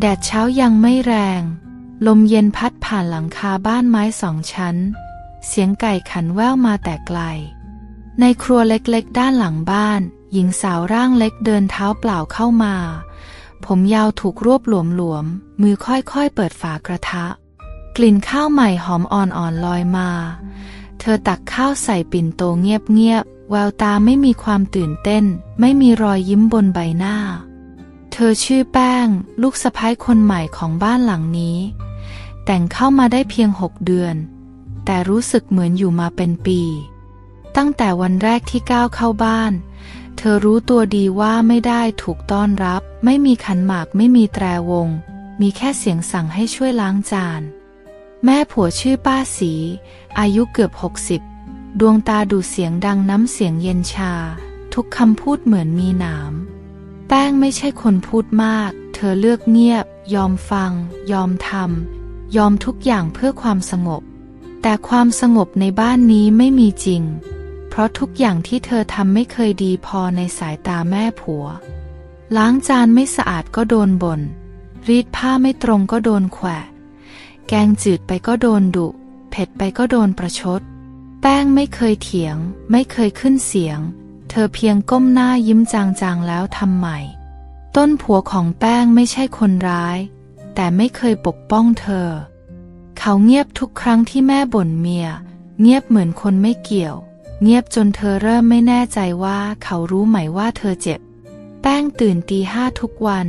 แดดเช้ายังไม่แรง ลมเย็นพัดผ่านหลังคาบ้านไม้สองชั้น เสียงไก่ขันแว่วมาแต่ไกล ในครัวเล็กๆ ด้านหลังบ้าน หญิงสาวร่างเล็กเดินเท้าเปล่าเข้ามา ผมยาวถูกรวบหลวมๆ มือค่อยๆ เปิดฝากระทะ กลิ่นข้าวใหม่หอมอ่อนๆลอยมา เธอตักข้าวใส่ปิ่นโตเงียบๆ แววตาไม่มีความตื่นเต้น ไม่มีรอยยิ้มบนใบหน้า เธอชื่อแป้ง ลูกสะพ้ายคนใหม่ของบ้านหลังนี้ แต่งเข้ามาได้เพียงหกเดือน แต่รู้สึกเหมือนอยู่มาเป็นปี ตั้งแต่วันแรกที่ก้าวเข้าบ้าน เธอรู้ตัวดีว่าไม่ได้ถูกต้อนรับ ไม่มีขันหมากไม่มีแตรวง มีแค่เสียงสั่งให้ช่วยล้างจาน แม่ผัวชื่อป้าสี อายุเกือบหกสิบดวงตาดูเสียงดังน้ำเสียงเย็นชา ทุกคำพูดเหมือนมีหนาม ป้งไม่ใช่คนพูดมาก เธอเลือกเงียบ ยอมฟัง ยอมทำยอมทุกอย่างเพื่อความสงบ แต่ความสงบในบ้านนี้ไม่มีจริง เพราะทุกอย่างที่เธอทำไม่เคยดีพอในสายตาแม่ผัว ล้างจานไม่สะอาดก็โดนบน่นรีดผ้าไม่ตรงก็โดนแขวะ แกงจืดไปก็โดนดุ เผ็ดไปก็โดนประชด แป้งไม่เคยเถียง ไม่เคยขึ้นเสียง ธอเพียงก้มหน้ายิ้มจางๆแล้วทำใหม่ ต้นผัวของแป้งไม่ใช่คนร้าย แต่ไม่เคยปกป้องเธอ เขาเงียบทุกครั้งที่แม่บ่นเมีย เงียบเหมือนคนไม่เกี่ยว เงียบจนเธอเริ่มไม่แน่ใจว่าเขารู้ไหมว่าเธอเจ็บ แป้งตื่นตีห้าทุกวัน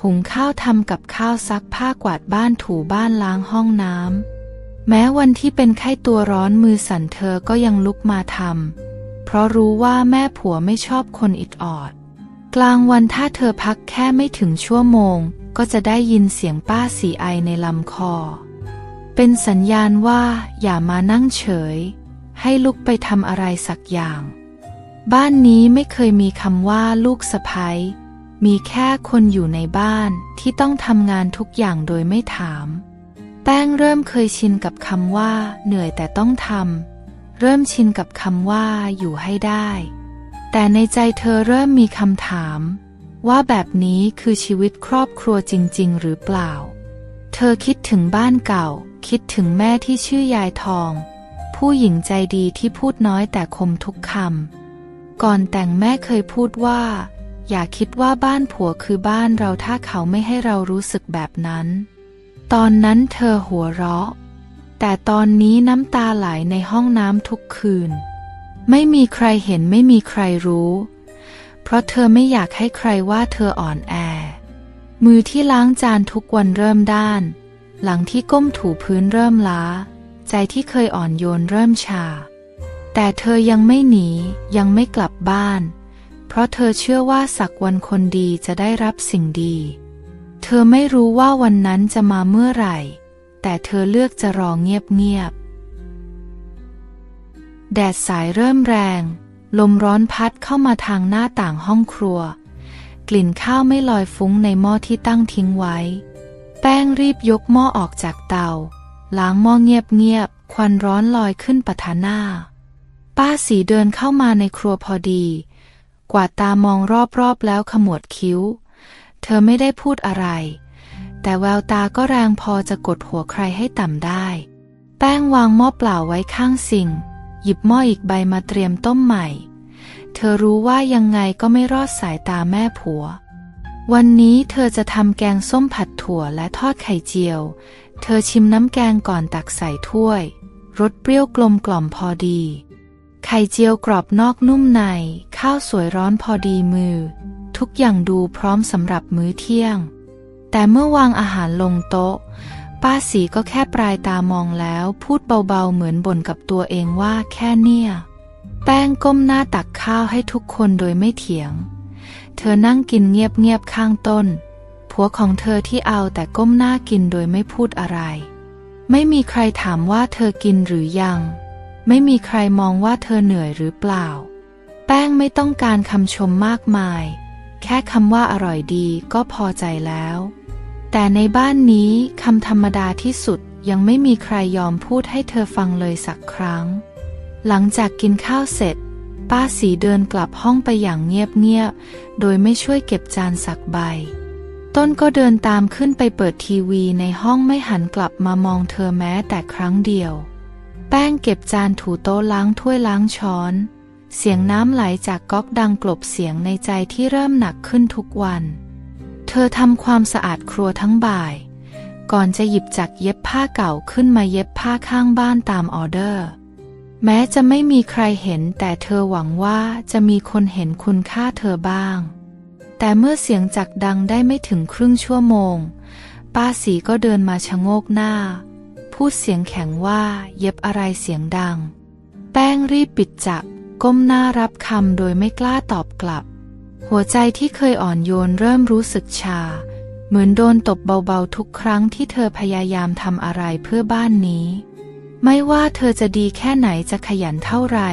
หุงข้าวทำกับข้าวซักผ้ากวาดบ้านถูบ้านล้างห้องน้ำแม้วันที่เป็นไข้ตัวร้อนมือสั่นเธอก็ยังลุกมาทำ ราะรู้ว่าแม่ผัวไม่ชอบคนอิดออด กลางวันถ้าเธอพักแค่ไม่ถึงชั่วโมง ก็จะได้ยินเสียงป้าสีไอในลำคอ เป็นสัญญาณว่าอย่ามานั่งเฉย ให้ลุกไปทำอะไรสักอย่าง บ้านนี้ไม่เคยมีคำว่าลูกสะพ้ยมีแค่คนอยู่ในบ้านที่ต้องทำงานทุกอย่างโดยไม่ถาม แป้งเริ่มเคยชินกับคำว่า เหนื่อยแต่ต้องทำ เริ่มชินกับคำว่าอยู่ให้ได้ แต่ในใจเธอเริ่มมีคำถาม ว่าแบบนี้คือชีวิตครอบครัวจริง ๆ หรือเปล่า เธอคิดถึงบ้านเก่า คิดถึงแม่ที่ชื่อยายทอง ผู้หญิงใจดีที่พูดน้อยแต่คมทุกคำก่อนแต่งแม่เคยพูดว่า อย่าคิดว่าบ้านผัวคือบ้านเราถ้าเขาไม่ให้เรารู้สึกแบบนั้น ตอนนั้นเธอหัวเราะ แต่ตอนนี้น้ำตาไหลในห้องน้ำทุกคืน ไม่มีใครเห็นไม่มีใครรู้ เพราะเธอไม่อยากให้ใครว่าเธออ่อนแอ มือที่ล้างจานทุกวันเริ่มด้าน หลังที่ก้มถูพื้นเริ่มล้า ใจที่เคยอ่อนโยนเริ่มชา แต่เธอยังไม่หนียังไม่กลับบ้าน เพราะเธอเชื่อว่าสักวันคนดีจะได้รับสิ่งดี เธอไม่รู้ว่าวันนั้นจะมาเมื่อไหร่ แต่เธอเลือกจะรอเงียบๆ แดดสายเริ่มแรง ลมร้อนพัดเข้ามาทางหน้าต่างห้องครัว กลิ่นข้าวไม่ลอยฟุ้งในหม้อที่ตั้งทิ้งไว้ แป้งรีบยกหม้อออกจากเตา ล้างหม้อเงียบๆ ควันร้อนลอยขึ้นปะทะหน้า ป้าสีเดินเข้ามาในครัวพอดี กวาดตามองรอบๆแล้วขมวดคิ้ว เธอไม่ได้พูดอะไร แต่แววตาก็แรงพอจะกดหัวใครให้ต่ำได้ แป้งวางหม้อเปล่าไว้ข้างสิงหยิบหม้ออีกใบมาเตรียมต้มใหม่ เธอรู้ว่ายังไงก็ไม่รอดสายตาแม่ผัว วันนี้เธอจะทำแกงส้มผัดถั่วและทอดไข่เจียว เธอชิมน้ำแกงก่อนตักใส่ถ้วย รสเปรี้ยวกลมกล่อมพอดี ไข่เจียวกรอบนอกนุ่มใน ข้าวสวยร้อนพอดีมือ ทุกอย่างดูพร้อมสำหรับมื้อเที่ยง แต่เมื่อวางอาหารลงโต๊ะ ป้าสีก็แค่ปลายตามองแล้ว พูดเบาๆเหมือนบ่นกับตัวเองว่าแค่เนี่ย แป้งก้มหน้าตักข้าวให้ทุกคนโดยไม่เถียง เธอนั่งกินเงียบๆข้างต้น ผัวของเธอที่เอาแต่ก้มหน้ากินโดยไม่พูดอะไร ไม่มีใครถามว่าเธอกินหรือยัง ไม่มีใครมองว่าเธอเหนื่อยหรือเปล่า แป้งไม่ต้องการคำชมมากมาย แค่คำว่าอร่อยดีก็พอใจแล้ว แต่ในบ้านนี้คำธรรมดาที่สุดยังไม่มีใครยอมพูดให้เธอฟังเลยสักครั้ง หลังจากกินข้าวเสร็จ ป้าสีเดินกลับห้องไปอย่างเงียบๆ โดยไม่ช่วยเก็บจานสักใบ ต้นก็เดินตามขึ้นไปเปิดทีวีในห้องไม่หันกลับมามองเธอแม้แต่ครั้งเดียว แป้งเก็บจานถูโต๊ะล้างถ้วยล้างช้อน เสียงน้ำไหลจากก๊อกดังกลบเสียงในใจที่เริ่มหนักขึ้นทุกวัน เธอทำความสะอาดครัวทั้งบ่าย ก่อนจะหยิบจักรเย็บผ้าเก่าขึ้นมาเย็บผ้าข้างบ้านตามออเดอร์ แม้จะไม่มีใครเห็น แต่เธอหวังว่าจะมีคนเห็นคุณค่าเธอบ้าง แต่เมื่อเสียงจักรดังได้ไม่ถึงครึ่งชั่วโมง ป้าสีก็เดินมาชะโงกหน้า พูดเสียงแข็งว่าเย็บอะไรเสียงดัง แป้งรีบปิดจักร ก้มหน้ารับคำโดยไม่กล้าตอบกลับ หัวใจที่เคยอ่อนโยนเริ่มรู้สึกชา เหมือนโดนตบเบาๆทุกครั้งที่เธอพยายามทำอะไรเพื่อบ้านนี้ ไม่ว่าเธอจะดีแค่ไหนจะขยันเท่าไหร่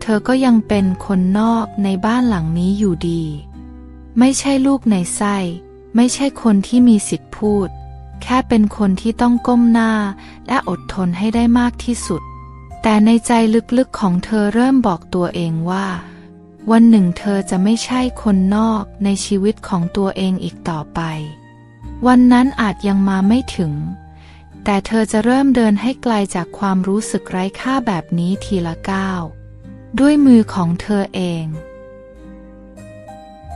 เธอก็ยังเป็นคนนอกในบ้านหลังนี้อยู่ดี ไม่ใช่ลูกในไส้ ไม่ใช่คนที่มีสิทธิ์พูด แค่เป็นคนที่ต้องก้มหน้าและอดทนให้ได้มากที่สุด แต่ในใจลึกๆของเธอเริ่มบอกตัวเองว่า วันหนึ่งเธอจะไม่ใช่คนนอกในชีวิตของตัวเองอีกต่อไป วันนั้นอาจยังมาไม่ถึง แต่เธอจะเริ่มเดินให้ไกลจากความรู้สึกไร้ค่าแบบนี้ทีละก้าวด้วยมือของเธอเอง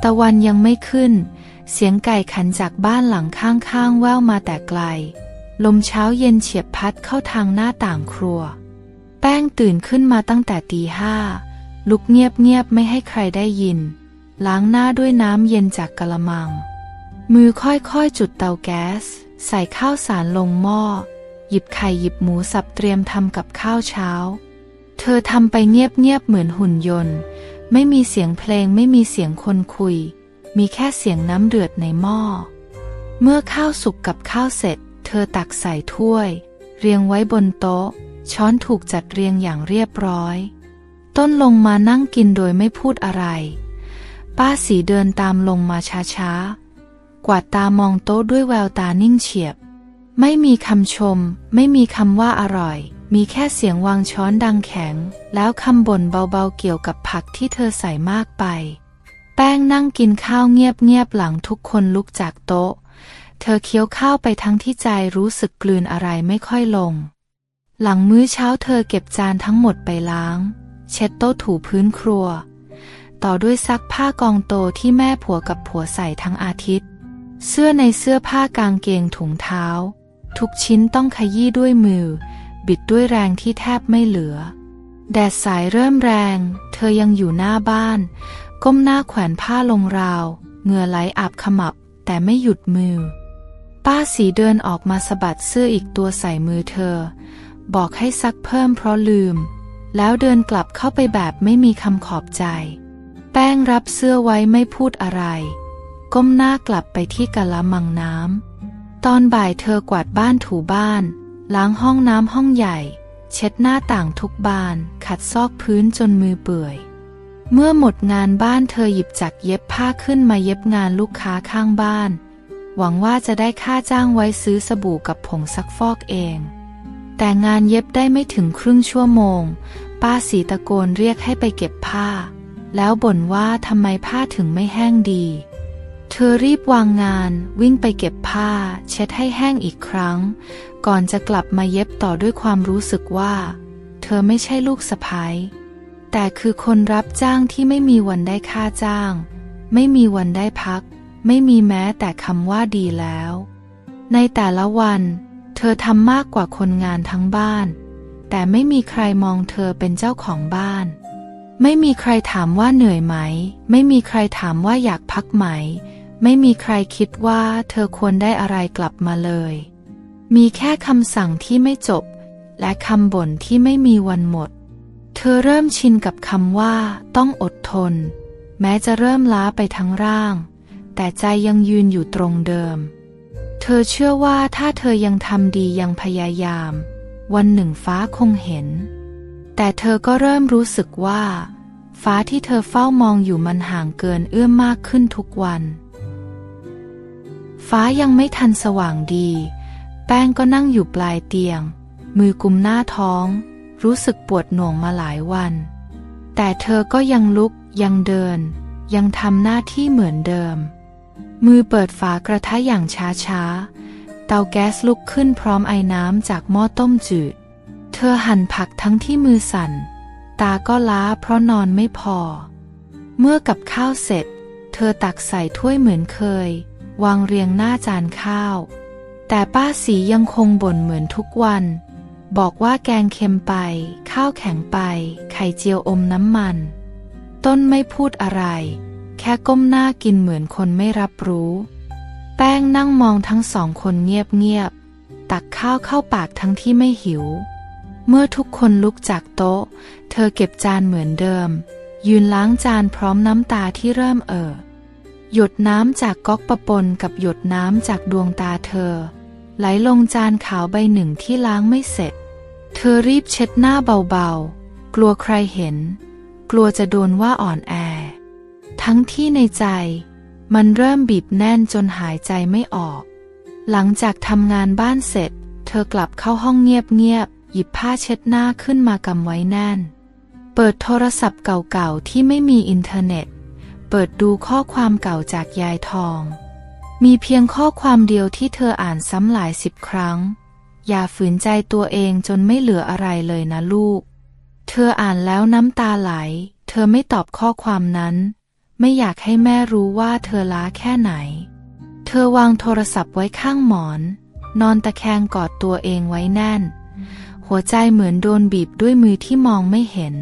ตะวันยังไม่ขึ้น เสียงไก่ขันจากบ้านหลังข้างๆแว่วมาแต่ไกล ลมเช้าเย็นเฉียบพัดเข้าทางหน้าต่างครัว แป้งตื่นขึ้นมาตั้งแต่ตีห้า ลุกเงียบๆไม่ให้ใครได้ยิน ล้างหน้าด้วยน้ำเย็นจากกระมัง มือค่อยๆจุดเตาแก๊ส ใส่ข้าวสารลงหม้อ หยิบไข่หยิบหมูสับเตรียมทำกับข้าวเช้า เธอทำไปเงียบๆเหมือนหุ่นยนต์ ไม่มีเสียงเพลงไม่มีเสียงคนคุย มีแค่เสียงน้ำเดือดในหม้อ เมื่อข้าวสุกกับข้าวเสร็จ เธอตักใส่ถ้วย เรียงไว้บนโต๊ะ ช้อนถูกจัดเรียงอย่างเรียบร้อย ต้นลงมานั่งกินโดยไม่พูดอะไร ป้าสีเดินตามลงมาช้าๆ กวาดตามองโต๊ะด้วยแววตานิ่งเฉียบ ไม่มีคำชม ไม่มีคำว่าอร่อย มีแค่เสียงวางช้อนดังแข็ง แล้วคำบ่นเบาๆเกี่ยวกับผักที่เธอใส่มากไป แป้งนั่งกินข้าวเงียบๆหลังทุกคนลุกจากโต๊ะ เธอเคี้ยวข้าวไปทั้งที่ใจรู้สึกกลืนอะไรไม่ค่อยลง หลังมื้อเช้าเธอเก็บจานทั้งหมดไปล้าง เช็ดโต๊ะถูพื้นครัว ต่อด้วยซักผ้ากองโตที่แม่ผัวกับผัวใส่ทั้งอาทิตย์ เสื้อในเสื้อผ้ากางเกงถุงเท้า ทุกชิ้นต้องขยี้ด้วยมือ บิดด้วยแรงที่แทบไม่เหลือ แดดสายเริ่มแรง เธอยังอยู่หน้าบ้าน ก้มหน้าแขวนผ้าลงราวเหงื่อไหลอาบขมับ แต่ไม่หยุดมือ ป้าสีเดินออกมาสะบัดเสื้ออีกตัวใส่มือเธอ บอกให้ซักเพิ่มเพราะลืม แล้วเดินกลับเข้าไปแบบไม่มีคำขอบใจ แป้งรับเสื้อไว้ไม่พูดอะไร ก้มหน้ากลับไปที่กะละมังน้ำตอนบ่ายเธอกวาดบ้านถูบ้าน ล้างห้องน้ำห้องใหญ่ เช็ดหน้าต่างทุกบาน ขัดซอกพื้นจนมือเปื่อย เมื่อหมดงานบ้านเธอหยิบจักรเย็บผ้าขึ้นมาเย็บงานลูกค้าข้างบ้านหวังว่าจะได้ค่าจ้างไว้ซื้อสบู่กับผงซักฟอกเอง แต่งานเย็บได้ไม่ถึงครึ่งชั่วโมง ป้าสีตะโกนเรียกให้ไปเก็บผ้า แล้วบ่นว่าทำไมผ้าถึงไม่แห้งดี เธอรีบวางงานวิ่งไปเก็บผ้า เช็ดให้แห้งอีกครั้ง ก่อนจะกลับมาเย็บต่อด้วยความรู้สึกว่า เธอไม่ใช่ลูกสะพ้ยแต่คือคนรับจ้างที่ไม่มีวันได้ค่าจ้าง ไม่มีวันได้พัก ไม่มีแม้แต่คำว่าดีแล้ว ในแต่ละวัน เธอทำมากกว่าคนงานทั้งบ้าน แต่ไม่มีใครมองเธอเป็นเจ้าของบ้าน ไม่มีใครถามว่าเหนื่อยไหม ไม่มีใครถามว่าอยากพักไหม ไม่มีใครคิดว่าเธอควรได้อะไรกลับมาเลย มีแค่คำสั่งที่ไม่จบ และคำบ่นที่ไม่มีวันหมด เธอเริ่มชินกับคำว่า ต้องอดทน แม้จะเริ่มล้าไปทั้งร่าง แต่ใจยังยืนอยู่ตรงเดิม อเชื่อว่าถ้าเธอยังทำดียังพยายาม วันหนึ่งฟ้าคงเห็น แต่เธอก็เริ่มรู้สึกว่า ฟ้าที่เธอเฝ้ามองอยู่มันห่างเกินเอื้อมมากขึ้นทุกวัน ฟ้ายังไม่ทันสว่างดี แป้งก็นั่งอยู่ปลายเตียง มือกุมหน้าท้อง รู้สึกปวดหน่วงมาหลายวัน แต่เธอก็ยังลุกยังเดิน ยังทำหน้าที่เหมือนเดิม มือเปิดฝากระทะอย่างช้าๆ เตาแก๊สลุกขึ้นพร้อมไอ้น้ำจากหม้อต้มจืด เธอหั่นผักทั้งที่มือสั่น ตาก็ล้าเพราะนอนไม่พอ เมื่อกับข้าวเสร็จ เธอตักใส่ถ้วยเหมือนเคย วางเรียงหน้าจานข้าว แต่ป้าสียังคงบ่นเหมือนทุกวัน บอกว่าแกงเค็มไป ข้าวแข็งไป ไข่เจียวอมน้ำมัน ต้นไม่พูดอะไร แค่ก้มหน้ากินเหมือนคนไม่รับรู้ แป้งนั่งมองทั้งสองคนเงียบๆ ตักข้าวเข้าปากทั้งที่ไม่หิว เมื่อทุกคนลุกจากโต๊ะ เธอเก็บจานเหมือนเดิม ยืนล้างจานพร้อมน้ำตาที่เริ่มเอ่อหยดน้ำจากก๊อกประปนกับหยดน้ำจากดวงตาเธอ ไหลลงจานขาวใบหนึ่งที่ล้างไม่เสร็จ เธอรีบเช็ดหน้าเบาๆ กลัวใครเห็น กลัวจะโดนว่าอ่อนแอ ทั้งที่ในใจ มันเริ่มบีบแน่นจนหายใจไม่ออก หลังจากทำงานบ้านเสร็จ เธอกลับเข้าห้องเงียบๆหยิบผ้าเช็ดหน้าขึ้นมากำไว้แน่น เปิดโทรศัพท์เก่าๆที่ไม่มีอินเทอร์เน็ต เปิดดูข้อความเก่าจากยายทอง มีเพียงข้อความเดียวที่เธออ่านซ้ำหลายสิบครั้ง อย่าฝืนใจตัวเองจนไม่เหลืออะไรเลยนะลูก เธออ่านแล้วน้ำตาไหล เธอไม่ตอบข้อความนั้น ไม่อยากให้แม่รู้ว่าเธอล้าแค่ไหน เธอวางโทรศัพท์ไว้ข้างหมอน นอนตะแคงกอดตัวเองไว้แน่น หัวใจเหมือนโดนบีบด้วยมือที่มองไม่เห็น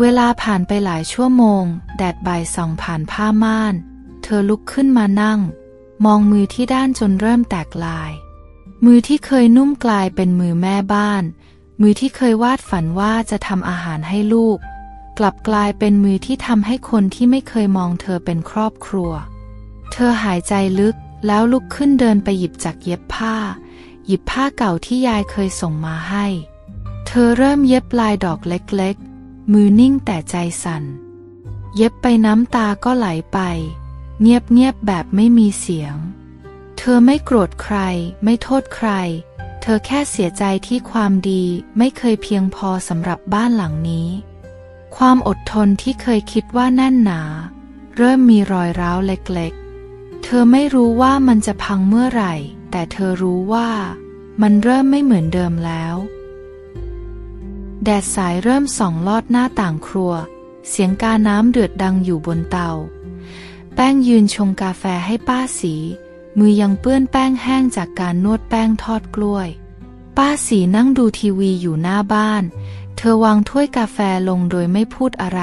เวลาผ่านไปหลายชั่วโมง แดดบ่ายส่องผ่านผ้าม่าน เธอลุกขึ้นมานั่ง มองมือที่ด้านจนเริ่มแตกลาย มือที่เคยนุ่มกลายเป็นมือแม่บ้าน มือที่เคยวาดฝันว่าจะทำอาหารให้ลูก กลับกลายเป็นมือที่ทำให้คนที่ไม่เคยมองเธอเป็นครอบครัว เธอหายใจลึกแล้วลุกขึ้นเดินไปหยิบจากเย็บผ้า หยิบผ้าเก่าที่ยายเคยส่งมาให้ เธอเริ่มเย็บลายดอกเล็กๆ มือนิ่งแต่ใจสั่น เย็บไปน้ำตาก็ไหลไป เงียบๆแบบไม่มีเสียง เธอไม่โกรธใคร ไม่โทษใคร เธอแค่เสียใจที่ความดีไม่เคยเพียงพอสำหรับบ้านหลังนี้ ความอดทนที่เคยคิดว่าแน่นหนา เริ่มมีรอยร้าวเล็กๆ เธอไม่รู้ว่ามันจะพังเมื่อไหร่ แต่เธอรู้ว่ามันเริ่มไม่เหมือนเดิมแล้ว แดดสายเริ่มส่องลอดหน้าต่างครัว เสียงกาน้ำเดือดดังอยู่บนเตา แป้งยืนชงกาแฟให้ป้าสี มือยังเปื้อนแป้งแห้งจากการนวดแป้งทอดกล้วย ป้าสีนั่งดูทีวีอยู่หน้าบ้าน เธอวางถ้วยกาแฟลงโดยไม่พูดอะไร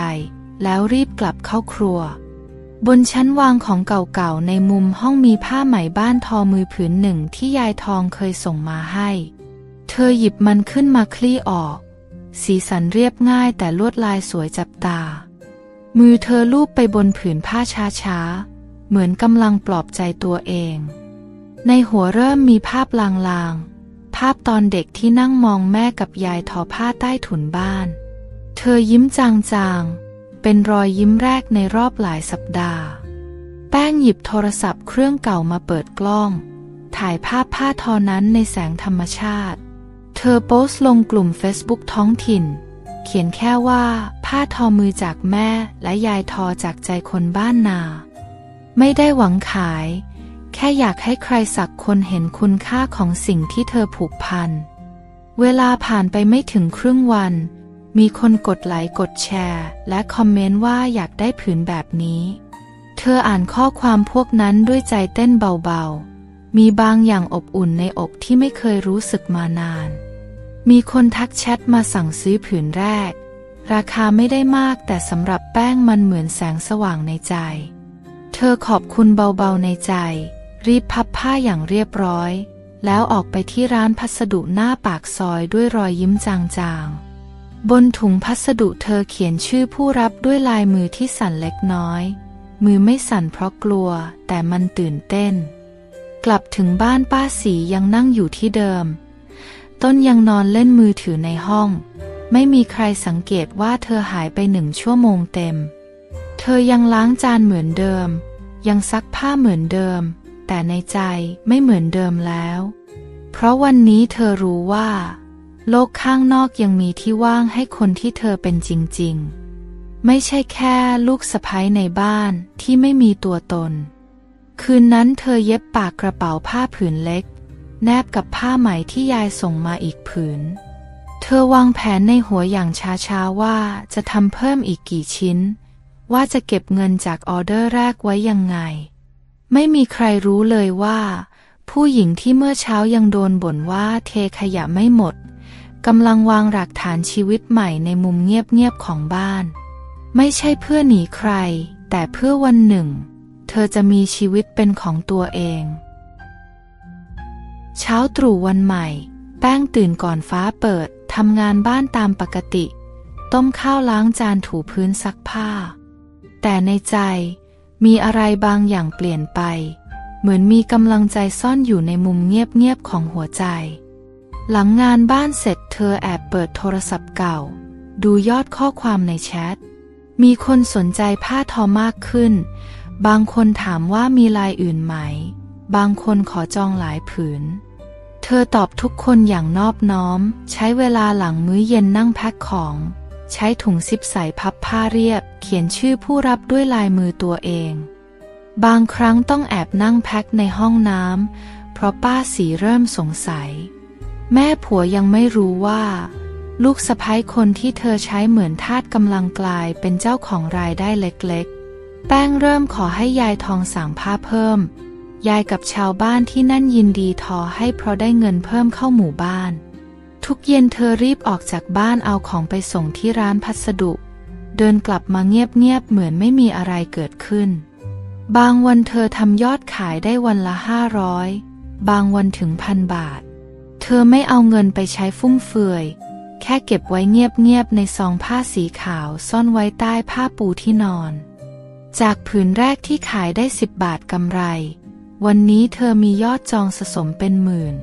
แล้วรีบกลับเข้าครัว บนชั้นวางของเก่าๆในมุมห้องมีผ้าไหมบ้านทอมือผืนหนึ่งที่ยายทองเคยส่งมาให้ เธอหยิบมันขึ้นมาคลี่ออก สีสันเรียบง่ายแต่ลวดลายสวยจับตา มือเธอลูบไปบนผืนผ้าช้าๆ เหมือนกำลังปลอบใจตัวเอง ในหัวเริ่มมีภาพลางๆาพตอนเด็กที่นั่งมองแม่กับยายทอผ้าใต้ถุนบ้าน เธอยิ้มจางๆ เป็นรอยยิ้มแรกในรอบหลายสัปดาห์ แป้งหยิบโทรศัพท์เครื่องเก่ามาเปิดกล้อง ถ่ายภาพผ้าทอนั้นในแสงธรรมชาติ เธอโพสต์ลงกลุ่ม Facebook ท้องถิ่น เขียนแค่ว่าผ้าทอมือจากแม่และยายทอจากใจคนบ้านนา ไม่ได้หวังขาย แค่อยากให้ใครสักคนเห็นคุณค่าของสิ่งที่เธอผูกพัน เวลาผ่านไปไม่ถึงครึ่งวัน มีคนกดไลค์กดแชร์ และคอมเมนต์ว่าอยากได้ผืนแบบนี้ เธออ่านข้อความพวกนั้นด้วยใจเต้นเบาๆ มีบางอย่างอบอุ่นในอกที่ไม่เคยรู้สึกมานาน มีคนทักแชทมาสั่งซื้อผืนแรก ราคาไม่ได้มากแต่สำหรับแป้งมันเหมือนแสงสว่างในใจ เธอขอบคุณเบาๆในใจ รีบพับผ้าอย่างเรียบร้อย แล้วออกไปที่ร้านพัสดุหน้าปากซอยด้วยรอยยิ้มจางๆ บนถุงพัสดุเธอเขียนชื่อผู้รับด้วยลายมือที่สั่นเล็กน้อย มือไม่สั่นเพราะกลัว แต่มันตื่นเต้น กลับถึงบ้านป้าสียังนั่งอยู่ที่เดิม ต้นยังนอนเล่นมือถือในห้อง ไม่มีใครสังเกตว่าเธอหายไปหนึ่งชั่วโมงเต็ม เธอยังล้างจานเหมือนเดิม ยังซักผ้าเหมือนเดิม แต่ในใจไม่เหมือนเดิมแล้ว เพราะวันนี้เธอรู้ว่า โลกข้างนอกยังมีที่ว่างให้คนที่เธอเป็นจริง ๆ ไม่ใช่แค่ลูกสะใภ้ในบ้านที่ไม่มีตัวตน คืนนั้นเธอเย็บปากกระเป๋าผ้าผืนเล็ก แนบกับผ้าไหมที่ยายส่งมาอีกผืน เธอวางแผนในหัวอย่างช้าๆว่าจะทำเพิ่มอีกกี่ชิ้น ว่าจะเก็บเงินจากออเดอร์แรกไว้ยังไง ไม่มีใครรู้เลยว่า ผู้หญิงที่เมื่อเช้ายังโดนบ่นว่าเทขยะไม่หมดกำลังวางหลักฐานชีวิตใหม่ในมุมเงียบๆของบ้าน ไม่ใช่เพื่อหนีใคร แต่เพื่อวันหนึ่ง เธอจะมีชีวิตเป็นของตัวเอง เช้าตรู่วันใหม่ แป้งตื่นก่อนฟ้าเปิดทำงานบ้านตามปกติ ต้มข้าวล้างจานถูพื้นซักผ้า แต่ในใจ มีอะไรบางอย่างเปลี่ยนไป เหมือนมีกำลังใจซ่อนอยู่ในมุมเงียบๆของหัวใจ หลังงานบ้านเสร็จเธอแอบเปิดโทรศัพท์เก่า ดูยอดข้อความในแชท มีคนสนใจผ้าทอมากขึ้น บางคนถามว่ามีลายอื่นไหม บางคนขอจองหลายผืน เธอตอบทุกคนอย่างนอบน้อม ใช้เวลาหลังมื้อเย็นนั่งแพ็คของ ใช้ถุงซิปใส่พับผ้าเรียบ เขียนชื่อผู้รับด้วยลายมือตัวเอง บางครั้งต้องแอบนั่งแพ็คในห้องน้ำเพราะป้าสีเริ่มสงสัย แม่ผัวยังไม่รู้ว่า ลูกสะพ้ยคนที่เธอใช้เหมือนทาสกำลังกลายเป็นเจ้าของรายได้เล็กๆ แป้งเริ่มขอให้ยายทองสั่งผ้าเพิ่ม ยายกับชาวบ้านที่นั่นยินดีทอให้เพราะได้เงินเพิ่มเข้าหมู่บ้าน ทุกเย็นเธอรีบออกจากบ้านเอาของไปส่งที่ร้านพัสดุ เดินกลับมาเงียบๆเหมือนไม่มีอะไรเกิดขึ้น บางวันเธอทำยอดขายได้วันละห้าร้อยบางวันถึงพันบาท เธอไม่เอาเงินไปใช้ฟุ่มเฟือย แค่เก็บไว้เงียบๆในซองผ้าสีขาวซ่อนไว้ใต้ผ้าปูที่นอน จากผืนแรกที่ขายได้สิบบาทกำไร วันนี้เธอมียอดจองสะสมเป็นหมื่น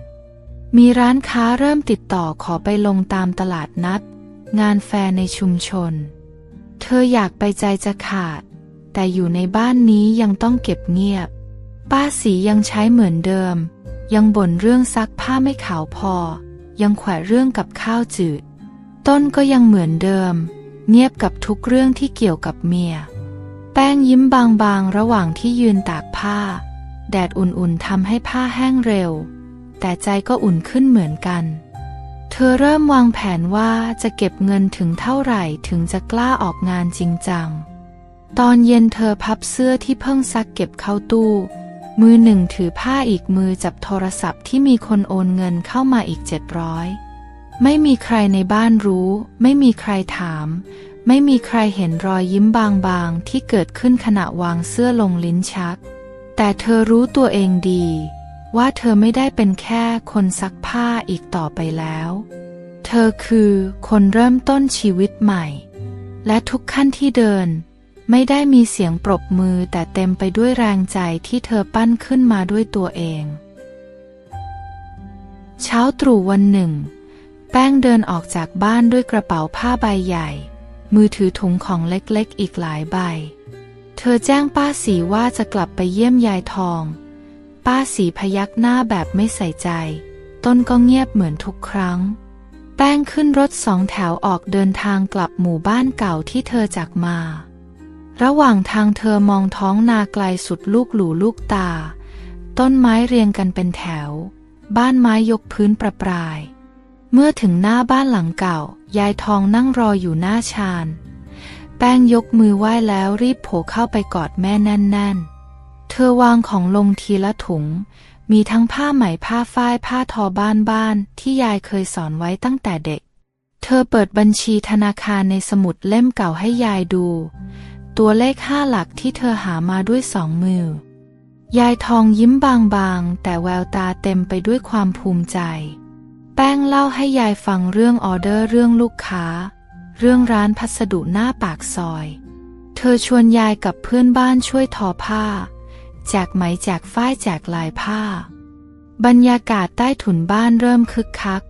มีร้านค้าเริ่มติดต่อขอไปลงตามตลาดนัด งานแฟร์ในชุมชน เธออยากไปใจจะขาด แต่อยู่ในบ้านนี้ยังต้องเก็บเงียบ ป้าสียังใช้เหมือนเดิม ยังบ่นเรื่องซักผ้าไม่ขาวพอ ยังแขวะเรื่องกับข้าวจืด ต้นก็ยังเหมือนเดิม เงียบกับทุกเรื่องที่เกี่ยวกับเมีย แป้งยิ้มบางๆระหว่างที่ยืนตากผ้า แดดอุ่นๆทำให้ผ้าแห้งเร็ว แต่ใจก็อุ่นขึ้นเหมือนกัน เธอเริ่มวางแผนว่าจะเก็บเงินถึงเท่าไหร่ถึงจะกล้าออกงานจริงจัง ตอนเย็นเธอพับเสื้อที่เพิ่งซักเก็บเข้าตู้ มือหนึ่งถือผ้าอีกมือจับโทรศัพท์ที่มีคนโอนเงินเข้ามาอีกเจ็ดร้อยไม่มีใครในบ้านรู้ ไม่มีใครถาม ไม่มีใครเห็นรอยยิ้มบางๆ ที่เกิดขึ้นขณะวางเสื้อลงลิ้นชัก แต่เธอรู้ตัวเองดี ว่าเธอไม่ได้เป็นแค่คนซักผ้าอีกต่อไปแล้ว เธอคือคนเริ่มต้นชีวิตใหม่ และทุกขั้นที่เดิน ไม่ได้มีเสียงปรบมือแต่เต็มไปด้วยแรงใจที่เธอปั้นขึ้นมาด้วยตัวเอง เช้าตรู่วันหนึ่ง แป้งเดินออกจากบ้านด้วยกระเป๋าผ้าใบใหญ่ มือถือถุงของเล็กๆอีกหลายใบ เธอแจ้งป้าสีว่าจะกลับไปเยี่ยมยายทอง ป้าสีพยักหน้าแบบไม่ใส่ใจ ต้นก็เงียบเหมือนทุกครั้ง แป้งขึ้นรถสองแถวออกเดินทางกลับหมู่บ้านเก่าที่เธอจากมา ระหว่างทางเธอมองท้องนาไกลสุดลูกหลูลูกตา ต้นไม้เรียงกันเป็นแถว บ้านไม้ยกพื้นประปราย เมื่อถึงหน้าบ้านหลังเก่า ยายทองนั่งรออยู่หน้าชาน แป้งยกมือไหว้แล้วรีบโผล่เข้าไปกอดแม่แน่นๆ เธอวางของลงทีละถุง มีทั้งผ้าไหมผ้าฝ้ายผ้าทอบ้านบ้านที่ยายเคยสอนไว้ตั้งแต่เด็ก เธอเปิดบัญชีธนาคารในสมุดเล่มเก่าให้ยายดู ตัวเลขห้าหลักที่เธอหามาด้วยสองมือ ยายทองยิ้มบางๆ แต่แววตาเต็มไปด้วยความภูมิใจ แป้งเล่าให้ยายฟังเรื่องออเดอร์เรื่องลูกค้า เรื่องร้านพัสดุหน้าปากซอย เธอชวนยายกับเพื่อนบ้านช่วยทอผ้า แจกไหมแจกฝ้ายแจกลายผ้า บรรยากาศใต้ถุนบ้านเริ่มคึกคัก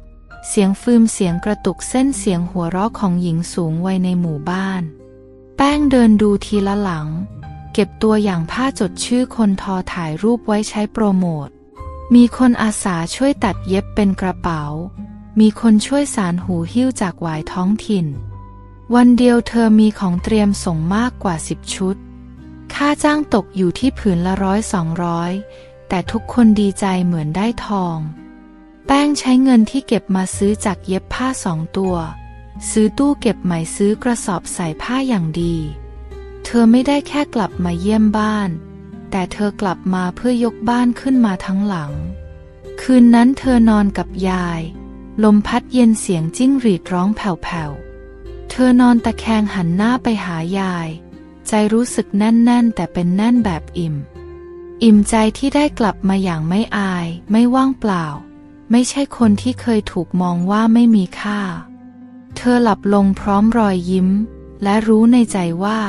เสียงฟืมเสียงกระตุกเส้นเสียงหัวเราะของหญิงสูงวัยในหมู่บ้าน แป้งเดินดูทีละหลัง เก็บตัวอย่างผ้าจดชื่อคนทอถ่ายรูปไว้ใช้โปรโมท มีคนอาสาช่วยตัดเย็บเป็นกระเป๋า มีคนช่วยสารหูหิ้วจากหวายท้องถิ่น วันเดียวเธอมีของเตรียมส่งมากกว่าสิบชุด ค่าจ้างตกอยู่ที่ผืนละร้อยสองร้อยแต่ทุกคนดีใจเหมือนได้ทอง แป้งใช้เงินที่เก็บมาซื้อจากเย็บผ้าสองตัว ซื้อตู้เก็บใหม่ซื้อกระสอบใส่ผ้าอย่างดี เธอไม่ได้แค่กลับมาเยี่ยมบ้าน แต่เธอกลับมาเพื่อยกบ้านขึ้นมาทั้งหลัง คืนนั้นเธอนอนกับยาย ลมพัดเย็นเสียงจิ้งหรีดร้องแผ่วๆ เธอนอนตะแคงหันหน้าไปหายาย ใจรู้สึกแน่นๆ แต่เป็นแน่นแบบอิ่ม อิ่มใจที่ได้กลับมาอย่างไม่อาย ไม่ว่างเปล่า ไม่ใช่คนที่เคยถูกมองว่าไม่มีค่า เธอหลับลงพร้อมรอยยิ้ม และรู้ในใจว่า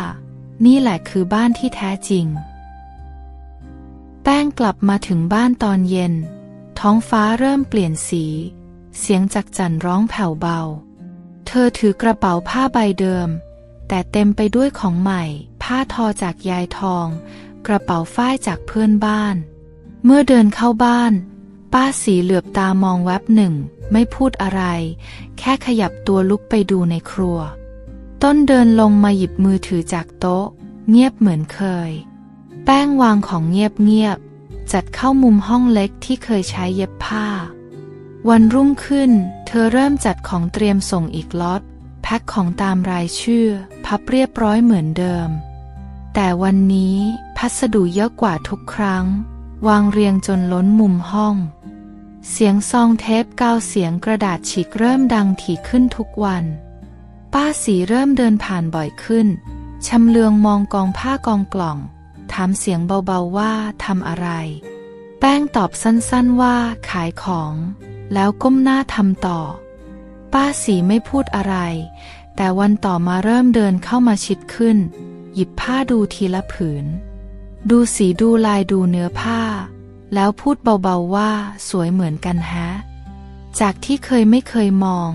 นี่แหละคือบ้านที่แท้จริง แป้งกลับมาถึงบ้านตอนเย็น ท้องฟ้าเริ่มเปลี่ยนสี เสียงจักจั่นร้องแผ่วเบา เธอถือกระเป๋าผ้าใบเดิม แต่เต็มไปด้วยของใหม่ ผ้าทอจากยายทอง กระเป๋าฝ้ายจากเพื่อนบ้าน เมื่อเดินเข้าบ้าน ป้าสีเหลือบตามองแวบหนึ่ง ไม่พูดอะไร แค่ขยับตัวลุกไปดูในครัว ต้นเดินลงมาหยิบมือถือจากโต๊ะ เงียบเหมือนเคย แป้งวางของเงียบๆจัดเข้ามุมห้องเล็กที่เคยใช้เย็บผ้า วันรุ่งขึ้น เธอเริ่มจัดของเตรียมส่งอีกล็อต พ็คของตามรายชื่อ พับเรียบร้อยเหมือนเดิม แต่วันนี้พัสดุเยอะกว่าทุกครั้ง วางเรียงจนล้นมุมห้อง เสียงซองเทปกาวเสียงกระดาษฉีกเริ่มดังถี่ขึ้นทุกวัน ป้าสีเริ่มเดินผ่านบ่อยขึ้นชำเลืองมองกองผ้ากองกล่อง ถามเสียงเบาๆว่าทำอะไร แป้งตอบสั้นๆว่าขายของ แล้วก้มหน้าทำต่อ ป้าสีไม่พูดอะไร แต่วันต่อมาเริ่มเดินเข้ามาชิดขึ้น หยิบผ้าดูทีละผืน ดูสีดูลายดูเนื้อผ้า แล้วพูดเบาๆว่าสวยเหมือนกันแฮะ จากที่เคยไม่เคยมอง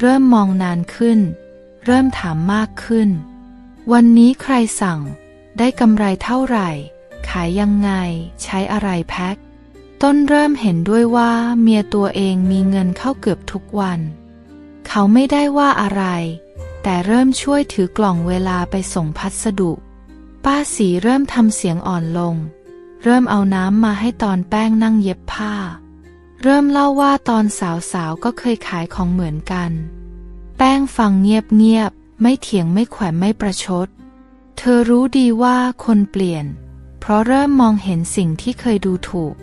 เริ่มมองนานขึ้น เริ่มถามมากขึ้น วันนี้ใครสั่ง ได้กำไรเท่าไหร่ ขายยังไง ใช้อะไรแพ็คต้นเริ่มเห็นด้วยว่าเมียตัวเองมีเงินเข้าเกือบทุกวัน เขาไม่ได้ว่าอะไร แต่เริ่มช่วยถือกล่องเวลาไปส่งพัสดุ ป้าสีเริ่มทำเสียงอ่อนลง เริ่มเอาน้ำมาให้ตอนแป้งนั่งเย็บผ้า เริ่มเล่าว่าตอนสาวๆก็เคยขายของเหมือนกัน แป้งฟังเงียบๆไม่เถียงไม่แขวะไม่ประชด เธอรู้ดีว่าคนเปลี่ยน เพราะเริ่มมองเห็นสิ่งที่เคยดูถูก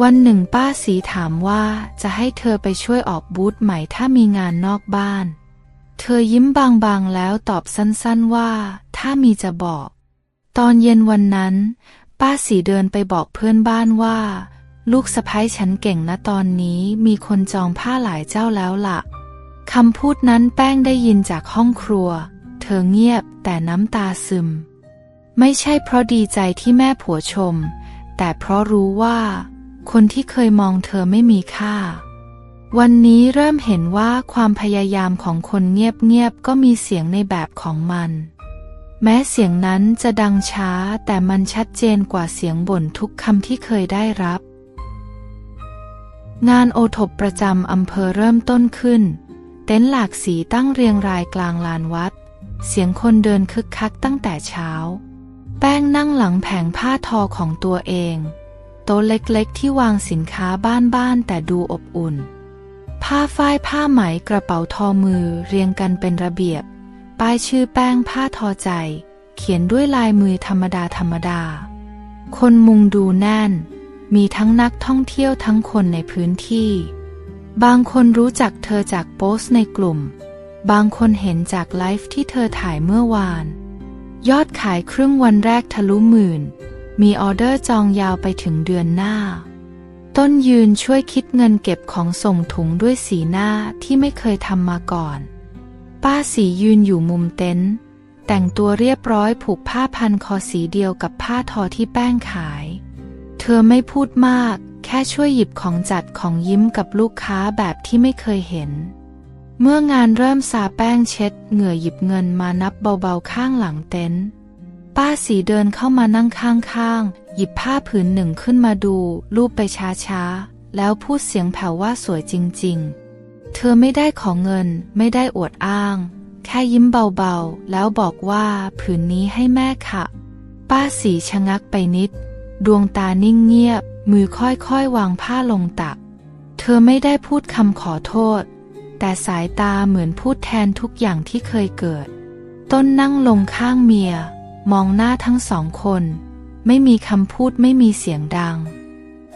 วันหนึ่งป้าสีถามว่าจะให้เธอไปช่วยออกบูธใหม่ถ้ามีงานนอกบ้าน เธอยิ้มบางๆแล้วตอบสั้นๆว่า ถ้ามีจะบอก ตอนเย็นวันนั้น ป้าสีเดินไปบอกเพื่อนบ้านว่า ลูกสะพ้ยฉันเก่งนะตอนนี้มีคนจองผ้าหลายเจ้าแล้วละ่ะคำพูดนั้นแป้งได้ยินจากห้องครัว เธอเงียบแต่น้ำตาซึม ไม่ใช่เพราะดีใจที่แม่ผัวชม แต่เพราะรู้ว่า คนที่เคยมองเธอไม่มีค่า วันนี้เริ่มเห็นว่าความพยายามของคนเงียบๆก็มีเสียงในแบบของมัน แม้เสียงนั้นจะดังช้าแต่มันชัดเจนกว่าเสียงบ่นทุกคำที่เคยได้รับ งานโอทบประจำอำเภอเริ่มต้นขึ้น เต็นท์หลากสีตั้งเรียงรายกลางลานวัด เสียงคนเดินคึกคักตั้งแต่เช้า แป้งนั่งหลังแผงผ้าทอของตัวเอง โต๊ะเล็กๆ ที่วางสินค้าบ้านๆแต่ดูอบอุ่น ผ้าฝ้ายผ้าไหมกระเป๋าทอมือเรียงกันเป็นระเบียบ ป้ายชื่อแป้งผ้าทอใจ เขียนด้วยลายมือธรรมดาธรรมดา คนมุงดูแน่น มีทั้งนักท่องเที่ยวทั้งคนในพื้นที่ บางคนรู้จักเธอจากโพสต์ในกลุ่ม บางคนเห็นจากไลฟ์ที่เธอถ่ายเมื่อวาน ยอดขายครึ่งวันแรกทะลุหมื่น มีออเดอร์จองยาวไปถึงเดือนหน้า ต้นยืนช่วยคิดเงินเก็บของส่งถุงด้วยสีหน้าที่ไม่เคยทำมาก่อน ป้าสียืนอยู่มุมเต็นท์แต่งตัวเรียบร้อยผูกผ้าพันคอสีเดียวกับผ้าทอที่แป้งขาย เธอไม่พูดมาก แค่ช่วยหยิบของจัดของยิ้มกับลูกค้าแบบที่ไม่เคยเห็น เมื่องานเริ่มซาแป้งเช็ด เหงื่อหยิบเงินมานับเบาๆข้างหลังเต็นท์ ป้าสีเดินเข้ามานั่งข้างๆ หยิบผ้าผืนหนึ่งขึ้นมาดู รูปไปช้าๆ แล้วพูดเสียงแผ่วว่าสวยจริงๆ เธอไม่ได้ขอเงิน ไม่ได้อวดอ้าง แค่ยิ้มเบาๆ แล้วบอกว่าผืนนี้ให้แม่ค่ะ ป้าสีชะงักไปนิด ดวงตานิ่งเงียบ มือค่อยๆ วางผ้าลงตัก เธอไม่ได้พูดคำขอโทษ แต่สายตาเหมือนพูดแทนทุกอย่างที่เคยเกิด ต้นนั่งลงข้างเมีย มองหน้าทั้งสองคน ไม่มีคำพูดไม่มีเสียงดัง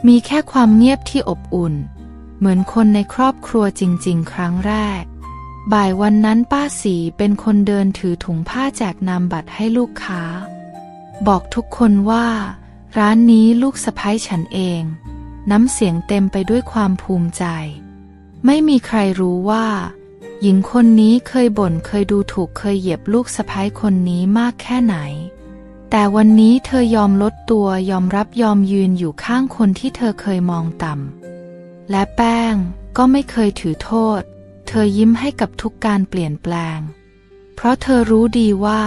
มีแค่ความเงียบที่อบอุ่น เหมือนคนในครอบครัวจริง ๆ ครั้งแรก บ่ายวันนั้นป้าสีเป็นคนเดินถือถุงผ้าแจกนามบัตรให้ลูกค้า บอกทุกคนว่า ร้านนี้ลูกสะพ้ยฉันเอง น้ำเสียงเต็มไปด้วยความภูมิใจ ไม่มีใครรู้ว่า หญิงคนนี้เคยบ่นเคยดูถูกเคยเหยียบลูกสะพ้ายคนนี้มากแค่ไหน แต่วันนี้เธอยอมลดตัวยอมรับยอมยืนอยู่ข้างคนที่เธอเคยมองต่ำ และแป้งก็ไม่เคยถือโทษ เธอยิ้มให้กับทุกการเปลี่ยนแปลง เพราะเธอรู้ดีว่า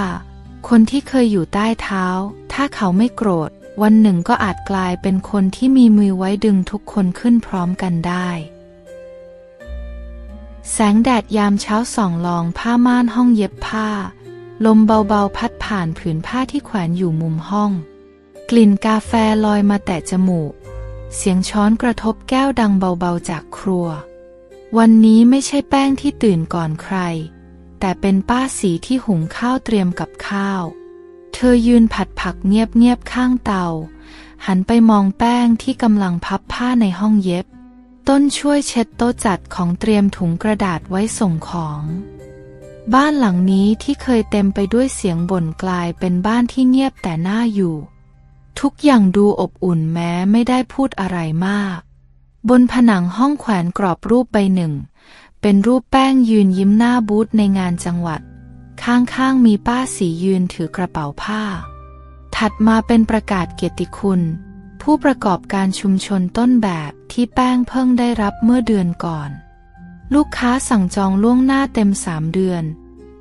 คนที่เคยอยู่ใต้เท้า ถ้าเขาไม่โกรธ วันหนึ่งก็อาจกลายเป็นคนที่มีมือไว้ดึงทุกคนขึ้นพร้อมกันได้ แสงแดดยามเช้าส่องลองผ้าม่านห้องเย็บผ้า ลมเบาๆพัดผ่านผืนผ้าที่แขวนอยู่มุมห้อง กลิ่นกาแฟลอยมาแตะจมูก เสียงช้อนกระทบแก้วดังเบาๆจากครัว วันนี้ไม่ใช่แป้งที่ตื่นก่อนใคร แต่เป็นป้าสีที่หุงข้าวเตรียมกับข้าว เธอยืนผัดผักเงียบๆข้างเตา หันไปมองแป้งที่กำลังพับผ้าในห้องเย็บ ต้นช่วยเช็ดโต๊ะจัดของเตรียมถุงกระดาษไว้ส่งของ บ้านหลังนี้ที่เคยเต็มไปด้วยเสียงบ่นกลายเป็นบ้านที่เงียบแต่น่าอยู่ ทุกอย่างดูอบอุ่นแม้ไม่ได้พูดอะไรมาก บนผนังห้องแขวนกรอบรูปใบหนึ่ง เป็นรูปแป้งยืนยิ้มหน้าบูธในงานจังหวัด ข้างๆมีป้าสียืนถือกระเป๋าผ้า ถัดมาเป็นประกาศเกียรติคุณ ผู้ประกอบการชุมชนต้นแบบที่แป้งเพิ่งได้รับเมื่อเดือนก่อน ลูกค้าสั่งจองล่วงหน้าเต็มสามเดือน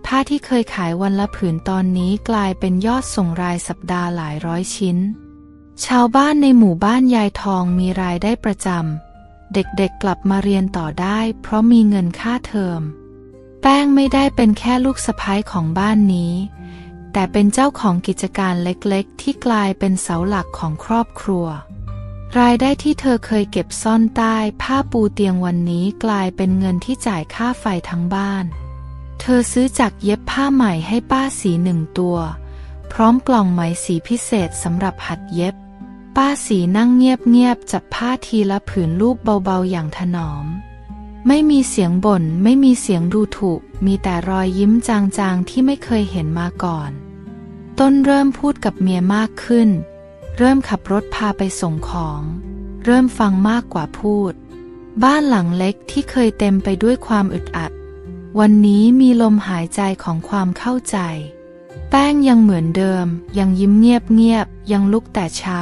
ผ้าที่เคยขายวันละผืนตอนนี้กลายเป็นยอดส่งรายสัปดาห์หลายร้อยชิ้น ชาวบ้านในหมู่บ้านยายทองมีรายได้ประจำเด็กๆกลับมาเรียนต่อได้ เพราะมีเงินค่าเทอม แป้งไม่ได้เป็นแค่ลูกสะพ้ายของบ้านนี้ แต่เป็นเจ้าของกิจการเล็กๆ ที่กลายเป็นเสาหลักของครอบครัว รายได้ที่เธอเคยเก็บซ่อนใต้ผ้าปูเตียงวันนี้กลายเป็นเงินที่จ่ายค่าไฟทั้งบ้าน เธอซื้อจักรเย็บผ้าใหม่ให้ป้าสีหนึ่งตัว พร้อมกล่องไหมสีพิเศษสำหรับหัดเย็บ ป้าสีนั่งเงียบๆจับผ้าทีละผืนรูปเบาๆอย่างถนอมไม่มีเสียงบ่นไม่มีเสียงดูถูก มีแต่รอยยิ้มจางๆที่ไม่เคยเห็นมาก่อน ต้นเริ่มพูดกับเมียมากขึ้น เริ่มขับรถพาไปส่งของ เริ่มฟังมากกว่าพูด บ้านหลังเล็กที่เคยเต็มไปด้วยความอึดอัด วันนี้มีลมหายใจของความเข้าใจ แป้งยังเหมือนเดิม ยังยิ้มเงียบๆยังลุกแต่เช้า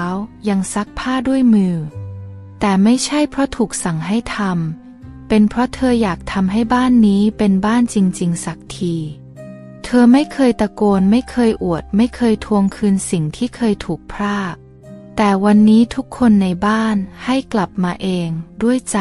ยังซักผ้าด้วยมือ แต่ไม่ใช่เพราะถูกสั่งให้ทำเป็นเพราะเธออยากทำให้บ้านนี้เป็นบ้านจริง ๆ สักที เธอไม่เคยตะโกนไม่เคยอวด ไม่เคยทวงคืนสิ่งที่เคยถูกพราก แต่วันนี้ทุกคนในบ้านให้กลับมาเองด้วยใจ